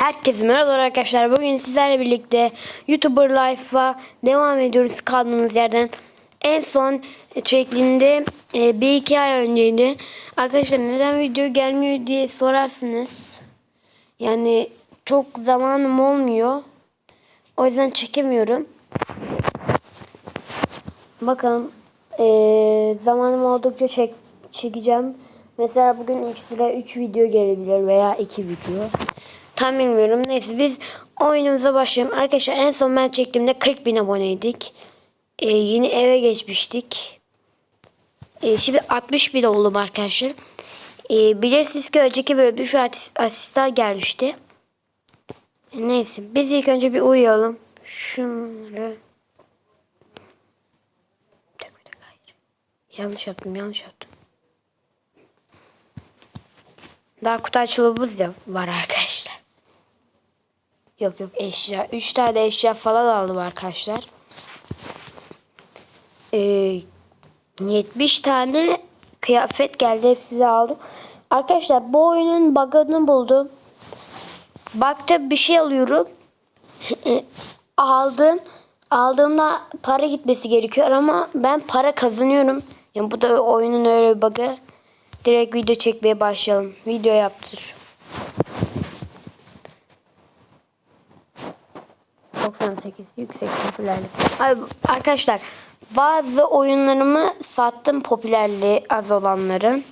Herkese merhaba arkadaşlar. Bugün sizlerle birlikte YouTuber Life'a devam ediyoruz kaldığımız yerden. En son çektiğimde e, bir iki ay önceydi. Arkadaşlar neden video gelmiyor diye sorarsınız. Yani çok zamanım olmuyor. O yüzden çekemiyorum. Bakalım e, zamanım oldukça çek, çekeceğim. Mesela bugün ekstra 3 video gelebilir veya 2 video. Tam bilmiyorum. Neyse biz oyunumuza başlayalım. Arkadaşlar en son ben çektiğimde 40 bin aboneydik. Ee, yeni eve geçmiştik. Ee, şimdi 60 bin oldum arkadaşlar. Ee, bilirsiniz ki önceki bölümde şu asis- asistan gelmişti. Neyse biz ilk önce bir uyuyalım. Şunları... Yanlış yaptım yanlış yaptım. Daha kutu açılımımız da var arkadaşlar. Yok yok eşya. 3 tane eşya falan aldım arkadaşlar. Ee, 70 tane kıyafet geldi. Hepsini aldım. Arkadaşlar bu oyunun bug'ını buldum. Baktım bir şey alıyorum. aldım. Aldığımda para gitmesi gerekiyor ama ben para kazanıyorum. Yani bu da oyunun öyle bir bug'ı. Direkt video çekmeye başlayalım. Video yaptır. 98 yüksek popülerlik. Abi, arkadaşlar bazı oyunlarımı sattım popülerliği az olanları.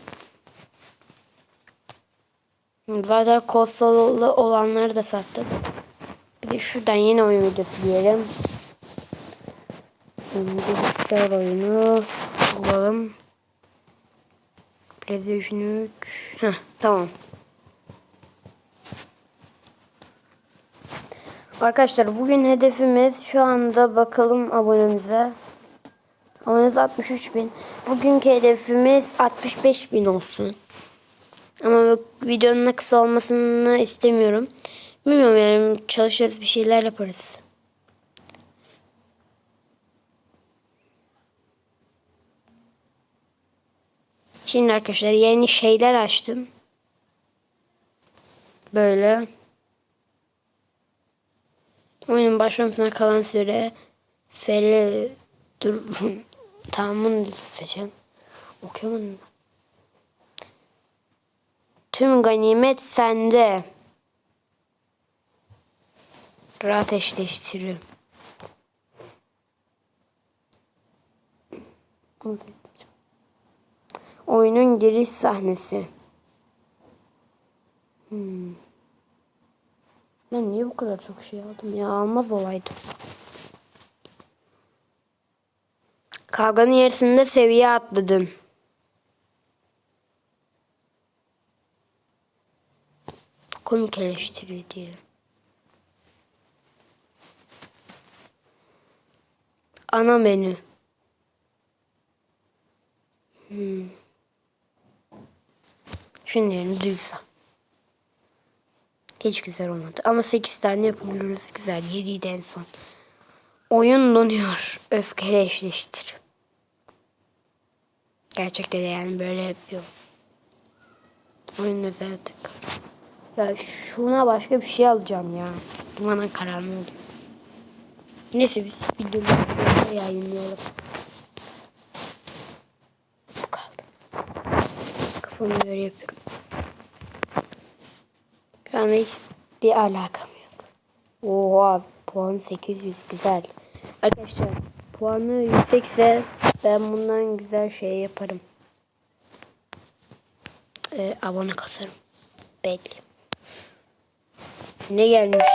Zaten konsolu olanları da sattım. Bir de şuradan yeni oyun videosu diyelim. Şimdi bilgisayar oyunu bulalım. PlayStation 3. Heh, tamam. Arkadaşlar bugün hedefimiz şu anda bakalım abonemize. Abonemiz 63 bin. Bugünkü hedefimiz 65 bin olsun. Ama videonun da kısa olmasını istemiyorum. Bilmiyorum yani çalışırız bir şeyler yaparız. Şimdi arkadaşlar yeni şeyler açtım. Böyle. Oyunun başlamasına kalan süre Fele dur tamamını seçelim. Okuyamadım. Tüm ganimet sende. Rahat seçeceğim. Oyunun giriş sahnesi. Hmm. Ben niye bu kadar çok şey aldım ya? Almaz olaydım. Kavganın yarısında seviye atladın. Komik eleştiri diyelim. Ana menü. Hmm. Yerini duysa. Hiç güzel olmadı. Ama 8 tane yapabiliriz. Güzel. 7'ydi en son. Oyun donuyor. Öfkeyle eşleştir. Gerçekten de yani böyle yapıyor. Oyun özel. Ya şuna başka bir şey alacağım ya. Bana kararlı oldu. Neyse biz videoları yayınlayalım. Bu kaldı. Kafamı böyle yapıyorum. Şu hiç bir alakam yok. Oha puan 800 güzel. Arkadaşlar puanı yüksekse ben bundan güzel şey yaparım. Ee, abone kasarım. Belli. Ne gelmiş?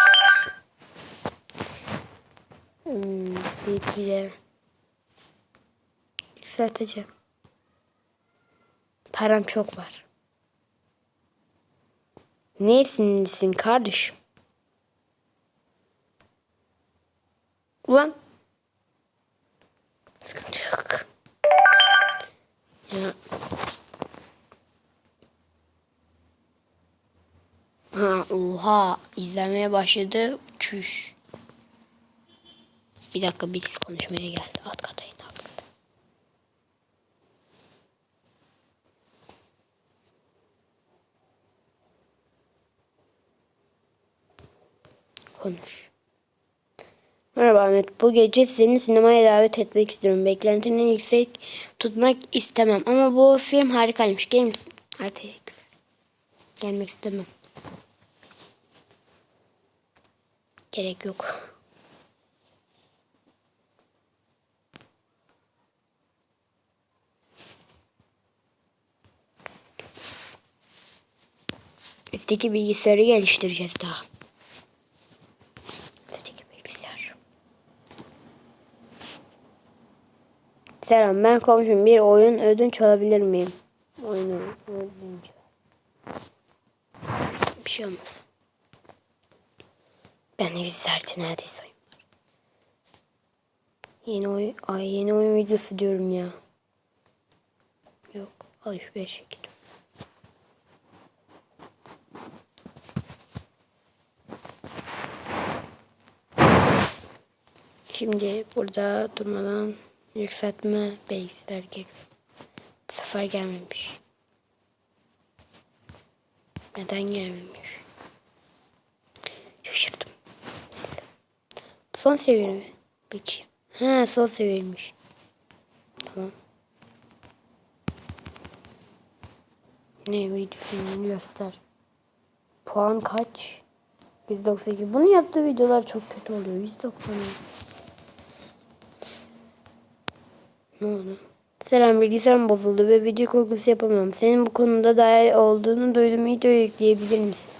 Hmm, de yükselteceğim. Param çok var. Niye sinirlisin kardeşim? Ulan. Sıkıntı yok. Ya. Ha, oha. izlemeye başladı. Çüş. Bir dakika birisi konuşmaya geldi. Alt kata Konuş. Merhaba Ahmet. Bu gece seni sinemaya davet etmek istiyorum. Beklentini yüksek tutmak istemem. Ama bu film harikaymış. Gelir misin? Hadi teşekkür. Gelmek istemem. Gerek yok. Üstteki bilgisayarı geliştireceğiz daha. Üstteki bilgisayar. Selam ben komşum bir oyun ödünç alabilir miyim? Oyunu ödünç. Bir şey olmaz. Ben bilgisayarcı neredeyse oyun. Yeni oyun, ay yeni oyun videosu diyorum ya. Yok alışveriş şekli. Şimdi burada durmadan yükseltme bilgisayar geliyor. Bu sefer gelmemiş. Neden gelmemiş? Şaşırdım. Neyse. Son seviye mi? Peki. Ha son seviyeymiş. Tamam. Ne videosunu göster. Puan kaç? 192. Bunu yaptığı videolar çok kötü oluyor. 190. Ne oldu? Selam bilgisayarım bozuldu ve video kurgusu yapamıyorum. Senin bu konuda daha olduğunu duydum. Video yükleyebilir misin?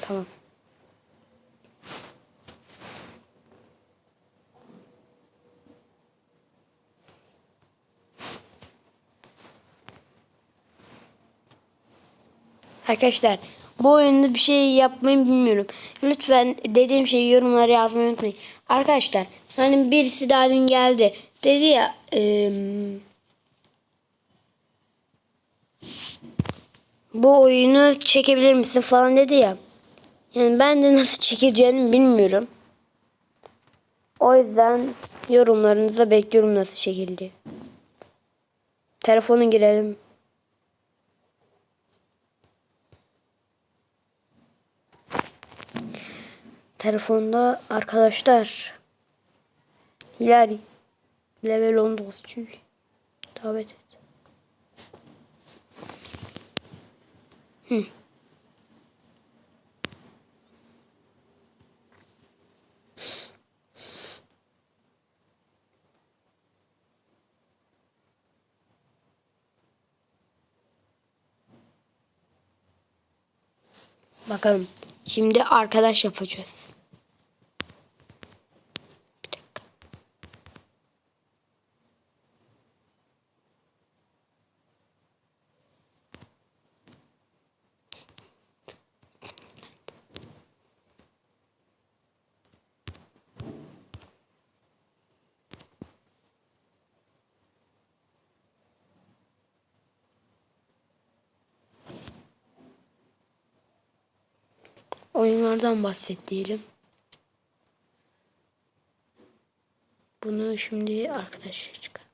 Tamam. Arkadaşlar bu oyunda bir şey yapmayı bilmiyorum. Lütfen dediğim şeyi yorumlara yazmayı unutmayın. Arkadaşlar hani birisi daha dün geldi. Dedi ya eee, bu oyunu çekebilir misin falan dedi ya. Yani ben de nasıl çekileceğini bilmiyorum. O yüzden yorumlarınızı bekliyorum nasıl çekildi. Telefonu girelim. Telefonda arkadaşlar. Hilal. Level 19 çünkü. Davet et. Hı. Bakalım. Şimdi arkadaş yapacağız. Oyunlardan bahset. Bunu şimdi arkadaşlar çıkar.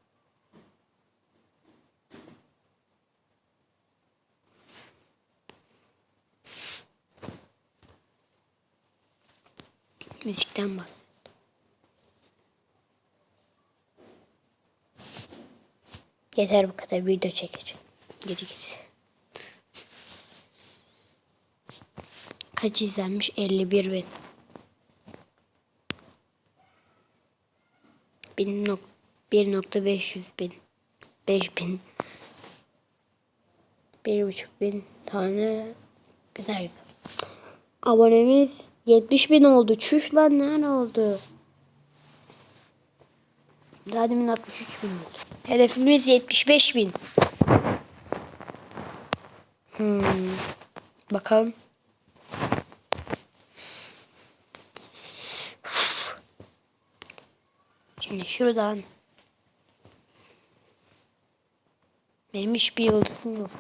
Müzikten bahset. Yeter bu kadar video çekeceğim. Geri git. Kaç izlenmiş? 51 bin. Bin nok 1.500 bin. 5 bin. Bir buçuk bin tane güzel güzel. Abonemiz 70 bin oldu. Çüş lan ne oldu? Daha demin 63 bin. Hedefimiz 75 bin. Hmm. Bakalım. Şimdi şuradan benim hiçbir yıldızım yok.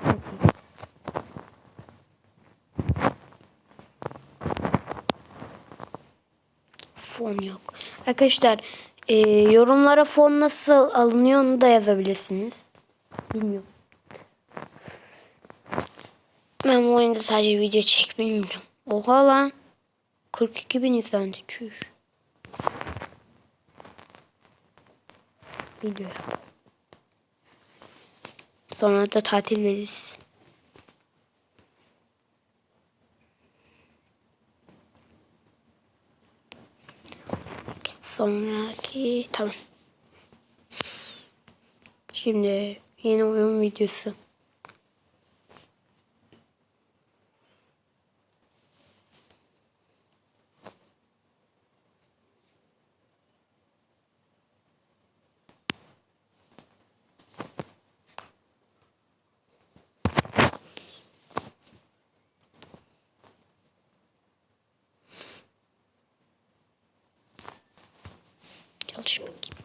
Fon yok. Arkadaşlar e, yorumlara fon nasıl alınıyor onu da yazabilirsiniz. Bilmiyorum. Ben bu oyunda sadece video çekmeyi biliyorum. Oha lan. 42 bin izlendi. Çüş. Video. Sonra da tatil veririz. Sonraki tamam. Şimdi yeni oyun videosu. Çalış bakayım.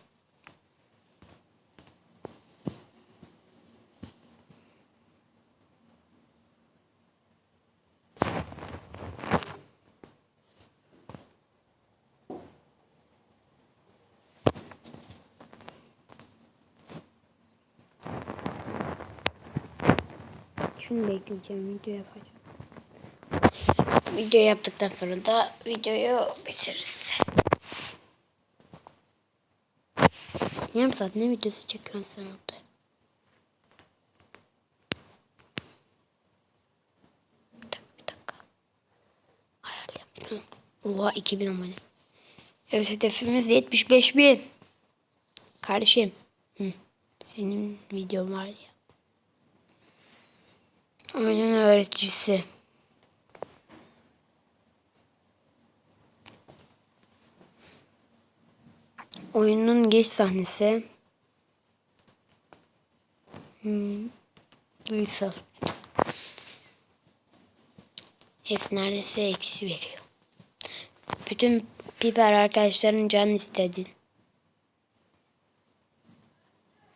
Şunu bekleyeceğim. Video yapacağım. Video yaptıktan sonra da videoyu bitiririz. Yarım saat ne videosu çekiyorsun sen orada? Bir dakika bir dakika. Hayal yaptım. Oha 2000 abone. Evet hedefimiz 75 bin. Kardeşim. Hı. Senin videon var ya. Oyunun öğreticisi. Oyunun geç sahnesi. Hmm. Uysal. Hepsi neredeyse eksi veriyor. Bütün biber arkadaşların canı istedi.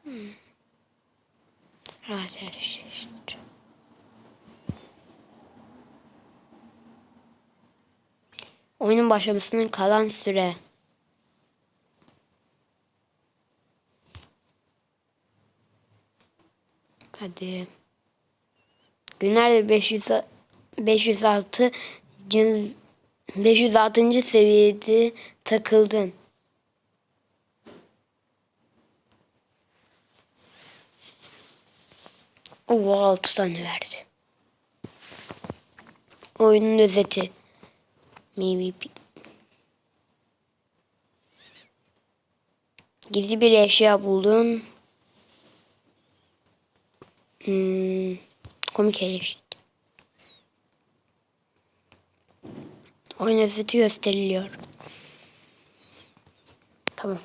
Hmm. Rahat yarışır. Oyunun başlamasının kalan süre. Hadi. Günlerdir 500 506 cin 506. seviyede takıldın. Oo 6 tane verdi. Oyunun özeti. MVP. Gizli bir eşya buldun. Hmm, komik eleştiri. Oyun özeti gösteriliyor. Tamam.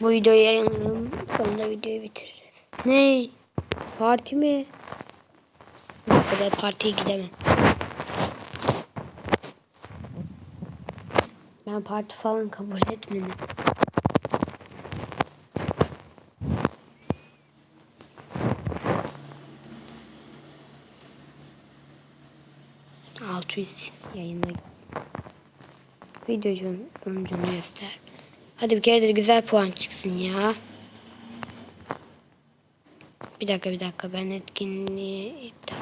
Bu videoyu yayınlayalım. Sonra videoyu bitiririz. Ne? Parti mi? Bu kadar partiye gidemem. Ben parti falan kabul etmedim. Altı yüz yayında. Videocun sonucunu göster. Hadi bir kere de güzel puan çıksın ya. Bir dakika bir dakika ben etkinliği iptal.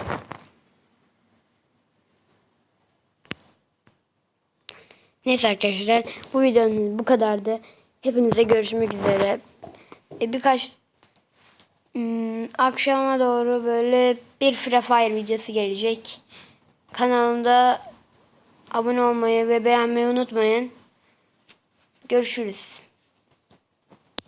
Neyse arkadaşlar bu videonun bu kadardı. Hepinize görüşmek üzere. E, birkaç hmm, akşama doğru böyle bir Free Fire videosu gelecek. Kanalımda abone olmayı ve beğenmeyi unutmayın. Görüşürüz.